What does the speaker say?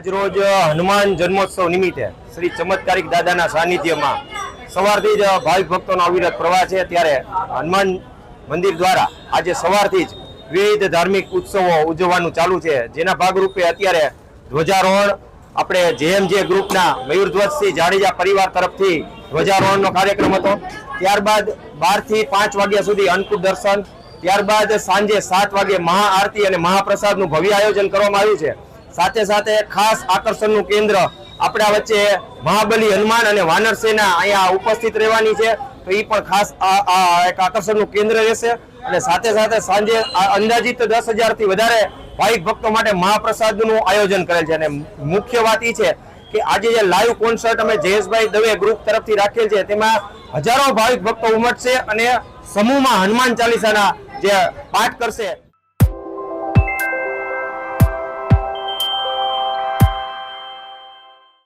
આજરોજ હનુમાન જન્મોત્સવ નિમિત્તે શ્રી ચમત્કારિક દાદાના સાનિધ્યમાં સવારથી જ ભાવિક ભક્તોનો અવિરત પ્રવાહ છે. ત્યારે હનુમાન મંદિર દ્વારા આજે સવારથી જ વિવિધ ધાર્મિક ઉત્સવો ઉજવવાનું ચાલુ છે. જેના ભાગરૂપે અત્યારે ધ્વજારોહણ આપણે જેએમજે ગ્રુપના મયુરધ્વજસિંહ જાડેજા પરિવાર તરફથી ધ્વજારોહણનો કાર્યક્રમ હતો. ત્યારબાદ બારથી પાંચ વાગ્યા સુધી અન્નકૂટ દર્શન. ત્યારબાદ સાંજે સાત વાગે મહાઆરતી અને મહાપ્રસાદનું ભવ્ય આયોજન કરવામાં આવ્યું છે. સાથે સાથે ખાસ આકર્ષણનું કેન્દ્ર આપણા વચ્ચે મહાબલી હનુમાન અને વાનર સેના અહીંયા ઉપસ્થિત રહેવાની છે. તો એ પણ ખાસ એક આકર્ષણનું કેન્દ્ર રહેશે. અને સાથે સાથે સાંજે અંદાજિત દસ હજારથી વધારે ભાવિક ભક્તો માટે મહાપ્રસાદનું આયોજન કરેલ છે. અને મુખ્ય વાત એ છે કે આજે જે લાઈવ કોન્સર્ટ અમે જયેશભાઈ દવે ગ્રુપ તરફથી રાખેલ છે, તેમાં હજારો ભાવિક ભક્તો ઉમટશે અને સમૂહમાં હનુમાન ચાલીસાના જે પાઠ કરશે